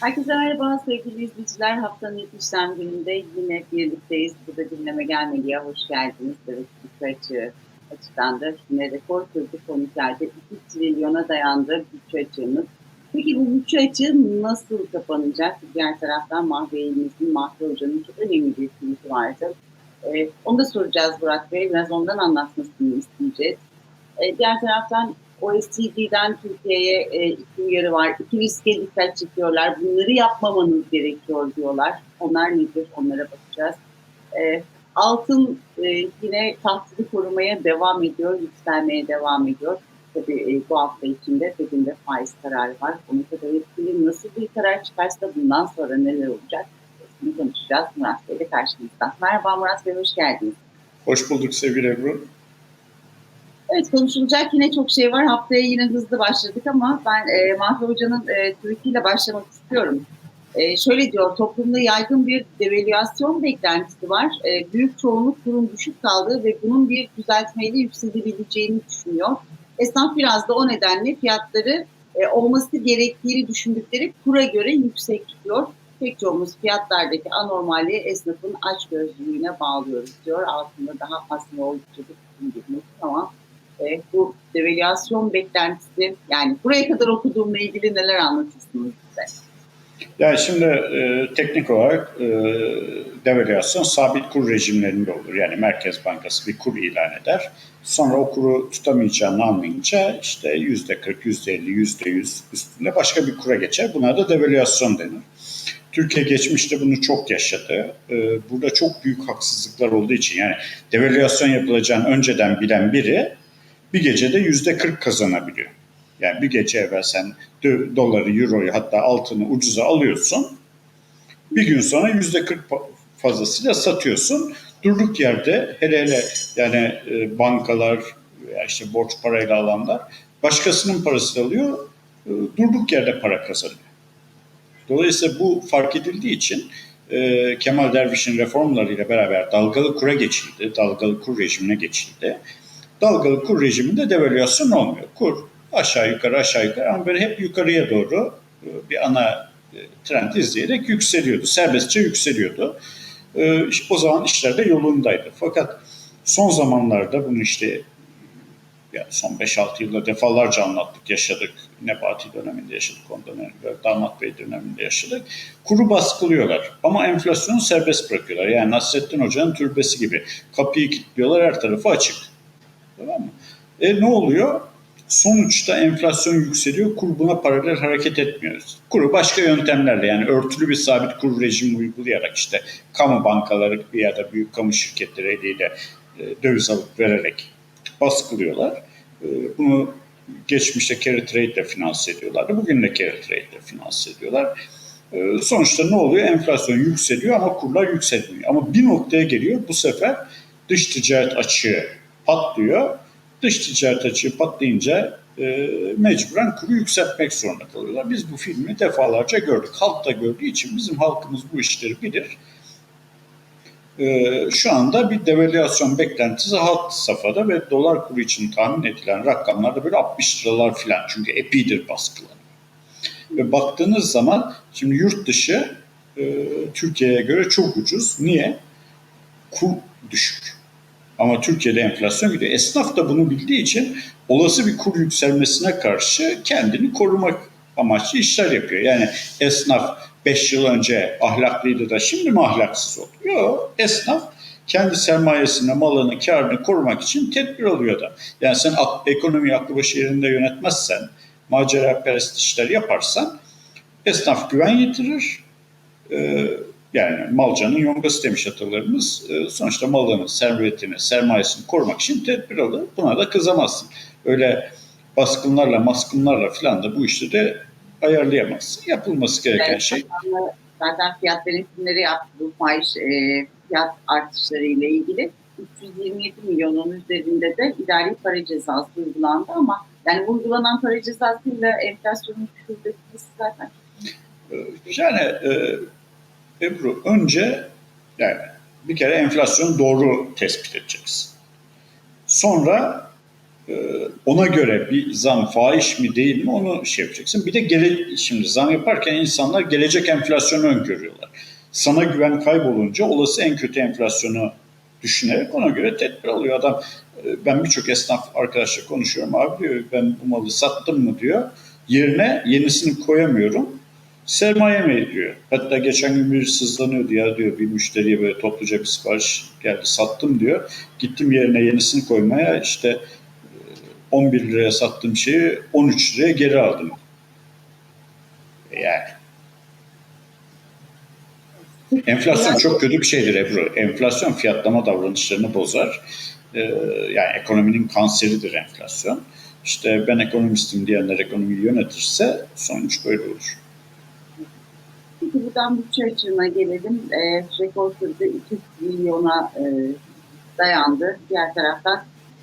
Herkese merhaba sevgili izleyiciler. Haftanın ilk işlem gününde yine birlikteyiz. Burada dinleme gelmeliye hoş geldiniz. Evet, bütçe açığı açıklandı. Yine rekor kırdı konuşlarda 2 trilyona dayandı bütçe açığımız. Peki bu bütçe açığı nasıl kapanacak? Diğer taraftan Mahveyi'mizin, Mahve Hoca'nın çok önemli bir tweet'i vardı. Ee, onu da soracağız Burak Bey. Biraz ondan anlatmasını isteyeceğiz. Ee, diğer taraftan OECD'den Türkiye'ye e, iki uyarı var. İki riske dikkat çekiyorlar. Bunları yapmamanız gerekiyor diyorlar. Onlar nedir? Onlara bakacağız. E, altın e, yine tahtını korumaya devam ediyor, yükselmeye devam ediyor. Tabii e, bu hafta içinde Fed'in faiz kararı var. Onu kadar etkili. Nasıl bir karar çıkarsa bundan sonra neler olacak? Bunu konuşacağız Murat Bey ile karşınızda. Merhaba Murat Bey, hoş geldiniz. Hoş bulduk sevgili Ebru. Evet konuşulacak yine çok şey var. Haftaya yine hızlı başladık ama ben e, Mahfi Hoca'nın e, tweetiyle başlamak istiyorum. E, şöyle diyor, toplumda yaygın bir devalüasyon beklentisi var. E, büyük çoğunluk kurum düşük kaldı ve bunun bir düzeltmeyle yükselebileceğini düşünüyor. Esnaf biraz da o nedenle fiyatları e, olması gerektiğini düşündükleri kura göre yüksek tutuyor. Pek çoğumuz fiyatlardaki anormalliği esnafın açgözlülüğüne bağlıyoruz diyor. Altında daha aslında oldukça girmek ama e, bu devalüasyon beklentisi yani buraya kadar okuduğumla ilgili neler anlatırsınız bize? Yani şimdi e, teknik olarak e, devalüasyon sabit kur rejimlerinde olur. Yani Merkez Bankası bir kur ilan eder. Sonra o kuru tutamayacağını anlayınca işte yüzde 40, yüzde 50, yüzde 100 üstünde başka bir kura geçer. Buna da devalüasyon denir. Türkiye geçmişte bunu çok yaşadı. E, burada çok büyük haksızlıklar olduğu için yani devalüasyon yapılacağını önceden bilen biri bir gecede yüzde 40 kazanabiliyor. Yani bir gece evvel sen doları, euroyu hatta altını ucuza alıyorsun. Bir gün sonra yüzde 40 fazlasıyla satıyorsun. Durduk yerde hele hele yani e, bankalar işte borç parayla alanlar başkasının parasını alıyor. E, durduk yerde para kazanıyor. Dolayısıyla bu fark edildiği için e, Kemal Derviş'in reformlarıyla beraber dalgalı kura geçildi, dalgalı kur rejimine geçildi dalgalı kur rejiminde devalüasyon olmuyor. Kur aşağı yukarı aşağı yukarı ama böyle hep yukarıya doğru e, bir ana e, trend izleyerek yükseliyordu. Serbestçe yükseliyordu. E, o zaman işler de yolundaydı. Fakat son zamanlarda bunu işte yani son 5-6 yılda defalarca anlattık, yaşadık. Nebati döneminde yaşadık, ondan önce Damat Bey döneminde yaşadık. Kuru baskılıyorlar ama enflasyonu serbest bırakıyorlar. Yani Nasrettin Hoca'nın türbesi gibi. Kapıyı kilitliyorlar, her tarafı açık. Tamam mı? E ne oluyor? Sonuçta enflasyon yükseliyor, kur buna paralel hareket etmiyoruz. Kuru başka yöntemlerle yani örtülü bir sabit kur rejimi uygulayarak işte kamu bankaları ya da büyük kamu şirketleri eliyle e, döviz alıp vererek baskılıyorlar. E, bunu geçmişte carry trade ile finanse ediyorlardı. Bugün de carry trade ile finanse ediyorlar. E, sonuçta ne oluyor? Enflasyon yükseliyor ama kurlar yükselmiyor. Ama bir noktaya geliyor bu sefer dış ticaret açığı patlıyor. Dış ticaret açığı patlayınca e, mecburen kuru yükseltmek zorunda kalıyorlar. Biz bu filmi defalarca gördük. Halk da gördüğü için bizim halkımız bu işleri bilir. E, şu anda bir devalüasyon beklentisi halk safhada ve dolar kuru için tahmin edilen rakamlar da böyle 60 liralar falan. Çünkü epidir baskılar. Ve baktığınız zaman şimdi yurt dışı e, Türkiye'ye göre çok ucuz. Niye? Kur düşük. Ama Türkiye'de enflasyon gidiyor. Esnaf da bunu bildiği için olası bir kur yükselmesine karşı kendini korumak amaçlı işler yapıyor. Yani esnaf 5 yıl önce ahlaklıydı da şimdi mi ahlaksız oldu? Yok. Esnaf kendi sermayesini, malını, karını korumak için tedbir alıyor da. Yani sen ekonomi aklı başı yerinde yönetmezsen, macera perest işler yaparsan esnaf güven yitirir. Ee, yani malcanın yongası demiş atalarımız. E, sonuçta malını, servetini, sermayesini korumak için tedbir alır. Buna da kızamazsın. Öyle baskınlarla, maskınlarla falan da bu işleri ayarlayamazsın. Yapılması gereken evet, şey. Zaten fiyat denetimleri yaptı bu faiz e, fiyat artışları ile ilgili. 327 milyonun üzerinde de idari para cezası uygulandı ama yani uygulanan para cezasıyla enflasyonun düşürülmesi zaten yani e, Ebru önce yani bir kere enflasyonu doğru tespit edeceksin. Sonra Ee, ona göre bir zam fahiş mi değil mi onu şey yapacaksın. Bir de gele, şimdi zam yaparken insanlar gelecek enflasyonu öngörüyorlar. Sana güven kaybolunca olası en kötü enflasyonu düşünerek ona göre tedbir alıyor. Adam e, ben birçok esnaf arkadaşla konuşuyorum. Abi diyor ben bu malı sattım mı diyor. Yerine yenisini koyamıyorum. Sermaye mi diyor. Hatta geçen gün bir sızlanıyordu ya diyor bir müşteriye böyle topluca bir sipariş geldi sattım diyor. Gittim yerine yenisini koymaya işte e, 11 liraya sattığım şeyi 13 liraya geri aldım. Yani. Enflasyon çok kötü bir şeydir Ebru. Enflasyon fiyatlama davranışlarını bozar. Ee, yani ekonominin kanseridir enflasyon. İşte ben ekonomistim diyenler ekonomiyi yönetirse sonuç böyle olur. Buradan bütçe açığına gelelim. E, rekor kırdı 2 milyona e, dayandı. Diğer taraftan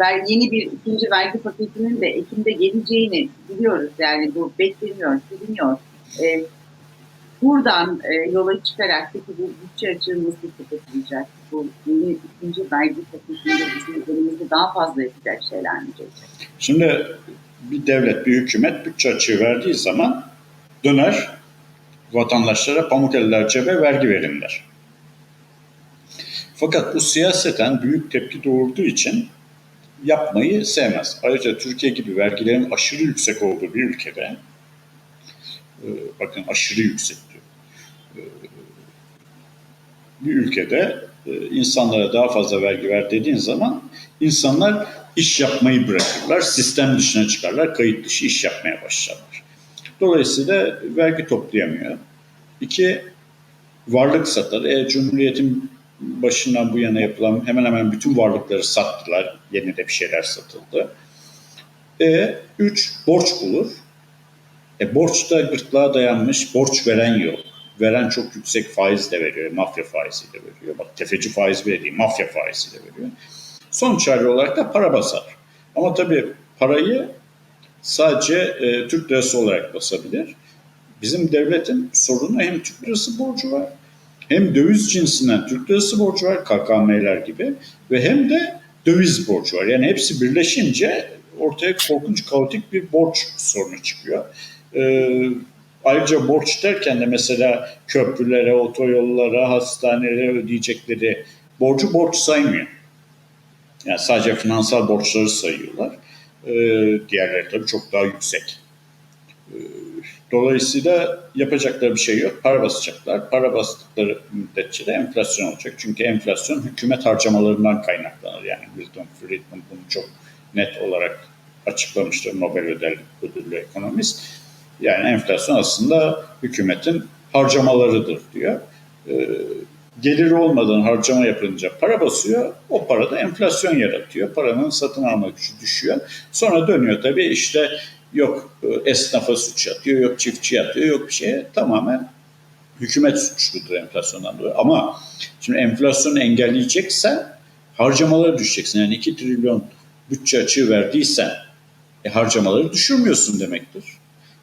ver, yeni bir ikinci vergi paketinin de Ekim'de geleceğini biliyoruz. Yani bu bekleniyor, biliniyor. E, buradan e, yola çıkarak peki bu bütçe açığı nasıl kapatılacak? Bu yeni ikinci vergi paketinde bizim elimizde daha fazla yapacak şeyler mi olacak? Şimdi bir devlet, bir hükümet bütçe açığı verdiği zaman döner vatandaşlara pamuk eller cebe vergi verimler. Fakat bu siyaseten büyük tepki doğurduğu için yapmayı sevmez. Ayrıca Türkiye gibi vergilerin aşırı yüksek olduğu bir ülkede e, bakın aşırı yüksek. E, bir ülkede e, insanlara daha fazla vergi ver dediğin zaman insanlar iş yapmayı bırakırlar, sistem dışına çıkarlar, kayıt dışı iş yapmaya başlarlar. Dolayısıyla vergi toplayamıyor. İki, varlık satar. E, Cumhuriyet'in başından bu yana yapılan hemen hemen bütün varlıkları sattılar. Yeni de bir şeyler satıldı. E, üç, borç bulur. E, borç da gırtlağa dayanmış, borç veren yok. Veren çok yüksek faiz de veriyor, mafya faizi de veriyor. Bak tefeci faiz bile değil, mafya faizi de veriyor. Son çare olarak da para basar. Ama tabii parayı sadece e, Türk lirası olarak basabilir. Bizim devletin sorunu hem Türk lirası borcu var, hem döviz cinsinden Türk lirası borcu var, KKM'ler gibi ve hem de döviz borcu var. Yani hepsi birleşince ortaya korkunç kaotik bir borç sorunu çıkıyor. Ee, ayrıca borç derken de mesela köprülere, otoyollara, hastanelere ödeyecekleri borcu borç saymıyor. Yani sadece finansal borçları sayıyorlar. Ee, diğerleri tabii çok daha yüksek. Ee, dolayısıyla yapacakları bir şey yok. Para basacaklar. Para bastıkları müddetçe de enflasyon olacak. Çünkü enflasyon hükümet harcamalarından kaynaklanır. Yani Milton Friedman bunu çok net olarak açıklamıştır Nobel ödül, ödüllü ekonomist. Yani enflasyon aslında hükümetin harcamalarıdır diyor. Ee, geliri olmadan harcama yapınca para basıyor. O para da enflasyon yaratıyor. Paranın satın alma gücü düşüyor. Sonra dönüyor tabii işte yok e, esnafa suç yatıyor, yok çiftçi yatıyor, yok bir şeye. Tamamen hükümet suçludur enflasyondan dolayı. Ama şimdi enflasyonu engelleyeceksen harcamaları düşeceksin. Yani 2 trilyon bütçe açığı verdiysen e, harcamaları düşürmüyorsun demektir.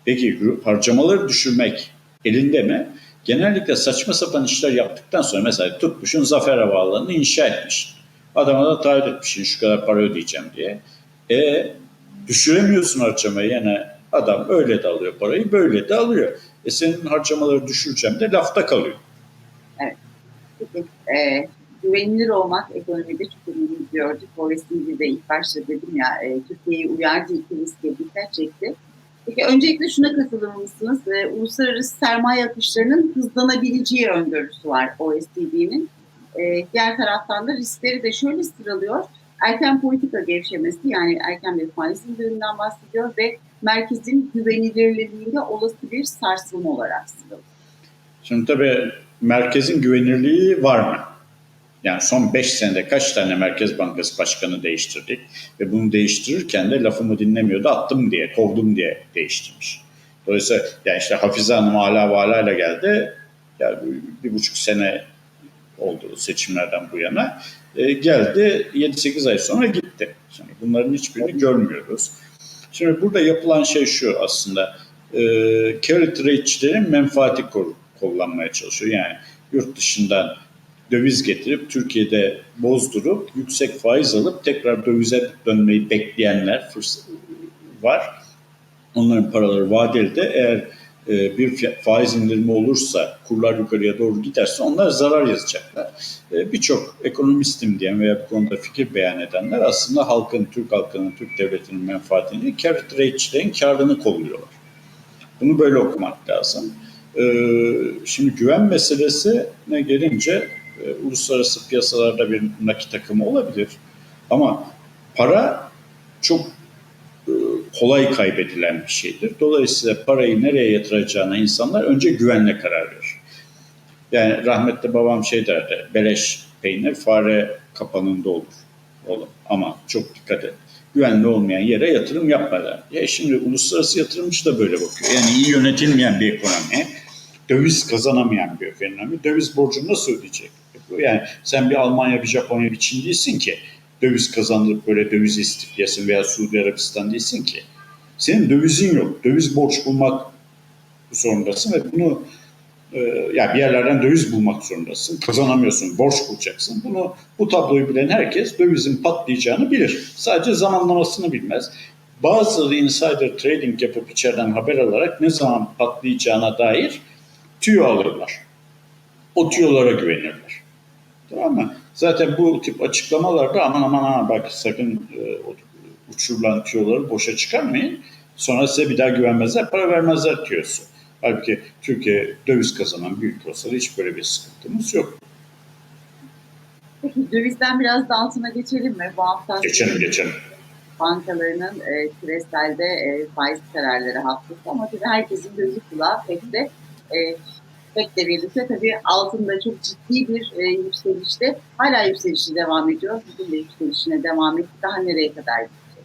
Peki harcamaları düşürmek elinde mi? Genellikle saçma sapan işler yaptıktan sonra mesela tutmuşun Zafer Havaalanı'nı inşa etmiş. Adama da taahhüt etmişsin şu kadar para ödeyeceğim diye. E düşüremiyorsun harcamayı yani adam öyle de alıyor parayı böyle de alıyor. E senin harcamaları düşüreceğim de lafta kalıyor. Evet. E, güvenilir olmak ekonomide çok önemli gördük. OECD'de ilk başta dedim ya e, Türkiye'yi uyardı iki riske dikkat çekti. Peki öncelikle şuna katılır mısınız? E, uluslararası sermaye akışlarının hızlanabileceği öngörüsü var OECD'nin. E, diğer taraftan da riskleri de şöyle sıralıyor. Erken politika gevşemesi yani erken bir faiz indiriminden bahsediyor ve merkezin güvenilirliğinde olası bir sarsılma olarak sıralıyor. Şimdi tabii merkezin güvenirliği var mı? Yani son 5 senede kaç tane Merkez Bankası Başkanı değiştirdik ve bunu değiştirirken de lafımı dinlemiyordu attım diye, kovdum diye değiştirmiş. Dolayısıyla yani işte Hafize Hanım hala valayla geldi. Yani bir buçuk sene oldu seçimlerden bu yana. E, geldi 7-8 ay sonra gitti. Şimdi bunların hiçbirini görmüyoruz. Şimdi burada yapılan şey şu aslında. E, carry trade'çilerin menfaati kullanmaya çalışıyor. Yani yurt dışından döviz getirip Türkiye'de bozdurup yüksek faiz alıp tekrar dövize dönmeyi bekleyenler var. Onların paraları vadeli de eğer e, bir faiz indirimi olursa, kurlar yukarıya doğru giderse onlar zarar yazacaklar. E, birçok ekonomistim diyen veya bu konuda fikir beyan edenler aslında halkın, Türk halkının, Türk devletinin menfaatini, carry trade'çilerin karını kolluyorlar. Bunu böyle okumak lazım. E, şimdi güven meselesine gelince uluslararası piyasalarda bir nakit akımı olabilir. Ama para çok kolay kaybedilen bir şeydir. Dolayısıyla parayı nereye yatıracağına insanlar önce güvenle karar verir. Yani rahmetli babam şey derdi, beleş peynir fare kapanında olur oğlum. Ama çok dikkat et. Güvenli olmayan yere yatırım yapma der. Ya şimdi uluslararası yatırımcı da böyle bakıyor. Yani iyi yönetilmeyen bir ekonomi, döviz kazanamayan bir ekonomi, döviz borcunu nasıl ödeyecek? Yani sen bir Almanya, bir Japonya, bir Çin değilsin ki döviz kazandırıp böyle döviz istiflesin veya Suudi Arabistan değilsin ki. Senin dövizin yok. Döviz borç bulmak zorundasın ve bunu e, yani bir yerlerden döviz bulmak zorundasın. Kazanamıyorsun, borç bulacaksın. Bunu bu tabloyu bilen herkes dövizin patlayacağını bilir. Sadece zamanlamasını bilmez. Bazıları insider trading yapıp içeriden haber alarak ne zaman patlayacağına dair tüyo alırlar. O tüyolara güvenirler. Tamam mı? Zaten bu tip açıklamalarda aman aman ha bak sakın e, uçurulan tüyoları boşa çıkarmayın. Sonra size bir daha güvenmezler, para vermezler tüyosu. Halbuki Türkiye döviz kazanan ülke olsa da hiç böyle bir sıkıntımız yok. Peki dövizden biraz da altına geçelim mi? Bu hafta geçelim geçelim. Bankalarının e, küreselde e, faiz kararları haftası ama tabii herkesin gözü kulağı pek de e, pek birlikte tabii altında çok ciddi bir e, yükselişte hala yükselişi devam ediyor. Bugün de yükselişine devam etti. Daha nereye kadar gidecek?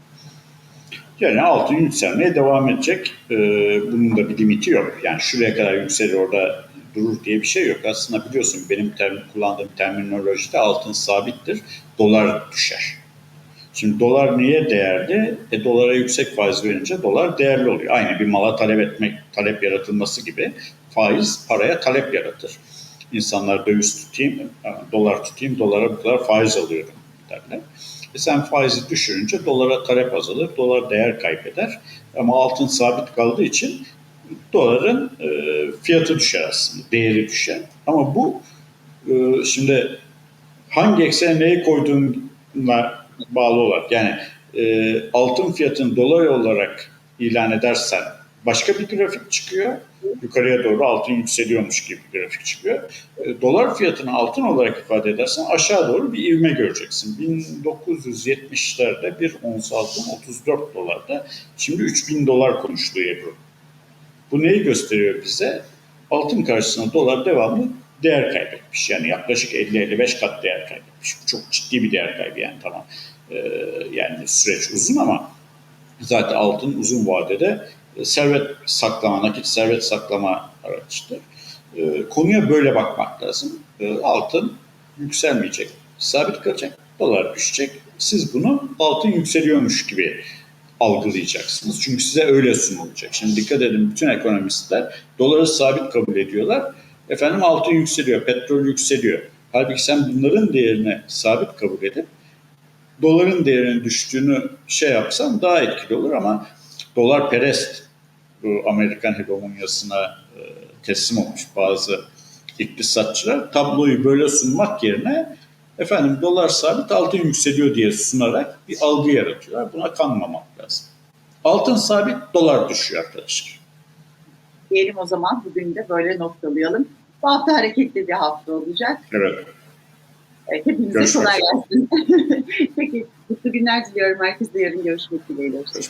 Yani altın yükselmeye devam edecek. Ee, bunun da bir limiti yok. Yani şuraya kadar yükselir orada durur diye bir şey yok. Aslında biliyorsun benim term kullandığım terminolojide altın sabittir. Dolar düşer. Şimdi dolar niye değerli? E, dolara yüksek faiz verince dolar değerli oluyor. Aynı bir mala talep etmek, talep yaratılması gibi faiz paraya talep yaratır. İnsanlar döviz tutayım, dolar tutayım, dolara bu kadar faiz alıyorum derler. E sen faizi düşürünce dolara talep azalır, dolar değer kaybeder. Ama altın sabit kaldığı için doların e, fiyatı düşer aslında, değeri düşer. Ama bu e, şimdi hangi eksene neyi koyduğunla bağlı olarak yani e, altın fiyatını dolar olarak ilan edersen başka bir grafik çıkıyor. Yukarıya doğru altın yükseliyormuş gibi bir grafik çıkıyor. E, dolar fiyatını altın olarak ifade edersen aşağı doğru bir ivme göreceksin. 1970'lerde bir ons altın 34 dolarda. Şimdi 3000 dolar konuştuğu Ebru. Bu neyi gösteriyor bize? Altın karşısında dolar devamlı değer kaybetmiş. Yani yaklaşık 50-55 kat değer kaybetmiş. Çok ciddi bir değer kaybı yani tamam. Ee, yani süreç uzun ama zaten altın uzun vadede servet saklama, nakit servet saklama araçtır. E, konuya böyle bakmak lazım. E, altın yükselmeyecek, sabit kalacak, dolar düşecek. Siz bunu altın yükseliyormuş gibi algılayacaksınız. Çünkü size öyle sunulacak. Şimdi dikkat edin bütün ekonomistler doları sabit kabul ediyorlar. Efendim altın yükseliyor, petrol yükseliyor. Halbuki sen bunların değerini sabit kabul edip doların değerinin düştüğünü şey yapsan daha etkili olur ama dolar perest bu Amerikan hegemonyasına e, teslim olmuş bazı iktisatçılar tabloyu böyle sunmak yerine efendim dolar sabit altın yükseliyor diye sunarak bir algı yaratıyorlar. Buna kanmamak lazım. Altın sabit, dolar düşüyor arkadaşlar. Diyelim o zaman bugün de böyle noktalayalım. Bu hafta hareketli bir hafta olacak. Evet. evet hepinize kolay gelsin. Peki, mutlu günler diliyorum. Herkese yarın görüşmek dileğiyle. Üzere.